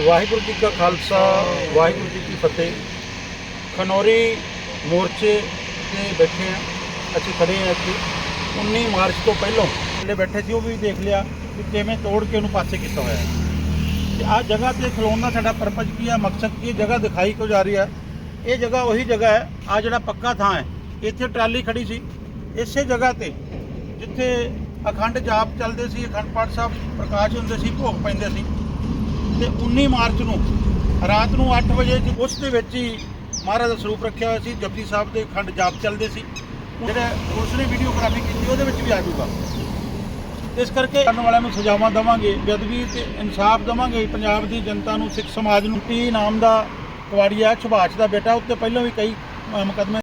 ਵਾਹਿਗੁਰੂ ਜੀ ਕਾ ਖਾਲਸਾ, ਵਾਹਿਗੁਰੂ ਜੀ ਕੀ ਫਤਿਹ। ਖਨੌਰੀ ਮੋਰਚੇ ਤੇ ਬੈਠੇ ਆ ਅਸੀਂ ਖੜੇ ਆ ਇੱਥੇ। 19 ਮਾਰਚ ਤੋਂ ਪਹਿਲਾਂ ਜਿਹੜੇ ਬੈਠੇ ਸੀ, ਉਹ ਵੀ ਦੇਖ ਲਿਆ ਕਿ ਕਿਵੇਂ ਤੋੜ ਕੇ ਉਹਨੂੰ ਪਾਸੇ ਕੀਤਾ ਹੋਇਆ ਹੈ। ਤੇ ਆਹ ਜਗ੍ਹਾ ਤੇ ਖਲੋਣ ਦਾ ਸਾਡਾ ਪਰਪਸ ਕੀ ਆ ਮਕਸਦ ਕੀ ਹੈ? ਜਗ੍ਹਾ ਦਿਖਾਈ ਕਿਉਂ ਜਾ ਰਹੀ ਹੈ? ਇਹ ਜਗ੍ਹਾ ਉਹੀ ਜਗ੍ਹਾ ਹੈ ਆ ਜਿਹੜਾ ਪੱਕਾ ਥਾਂ ਹੈ, ਇੱਥੇ ਟਰਾਲੀ ਖੜੀ ਸੀ। ਇਸੇ ਜਗ੍ਹਾ ਤੇ ਜਿੱਥੇ ਅਖੰਡ ਜਾਪ ਚੱਲਦੇ ਸੀ, ਅਖੰਡ ਪਾਠ ਸਾਹਿਬ ਪ੍ਰਕਾਸ਼ ਹੁੰਦੇ ਸੀ, ਭੋਗ ਪੈਂਦੇ ਸੀ ਤੇ 19 ਮਾਰਚ ਨੂੰ ਰਾਤ ਨੂੰ 8 ਵਜੇ ਉਸ ਦੇ ਵਿੱਚ ਹੀ ਮਹਾਰਾਜ ਦਾ ਸਰੂਪ ਰੱਖਿਆ ਹੋਇਆ ਸੀ ਜਪਜੀ ਸਾਹਿਬ ਦੇ ਅਖੰਡ ਜਾਪ ਚੱਲਦੇ ਸੀ। ਜਿਹੜਾ ਉਸਨੇ ਵੀਡੀਓਗ੍ਰਾਫੀ ਕੀਤੀ ਉਹਦੇ ਵਿੱਚ ਵੀ ਆ ਜਾਊਗਾ। ਇਸ ਕਰਕੇ ਕਰਨ ਵਾਲਿਆਂ ਨੂੰ ਸਜ਼ਾਵਾਂ ਦਵਾਂਗੇ ਬੇਅਦਬੀ ਤੇ ਇਨਸਾਫ ਦਵਾਂਗੇ। ਪੰਜਾਬ ਦੀ ਜਨਤਾ ਨੂੰ ਸਿੱਖ ਸਮਾਜ ਨੂੰ ਟੀ ਨਾਮ ਦਾ ਕਵਾੜੀਆ ਸੁਭਾਸ਼ ਦਾ ਬੇਟਾ ਉੱਤੇ ਪਹਿਲਾਂ ਵੀ ਕਈ ਅ, ਮੁਕੱਦਮੇ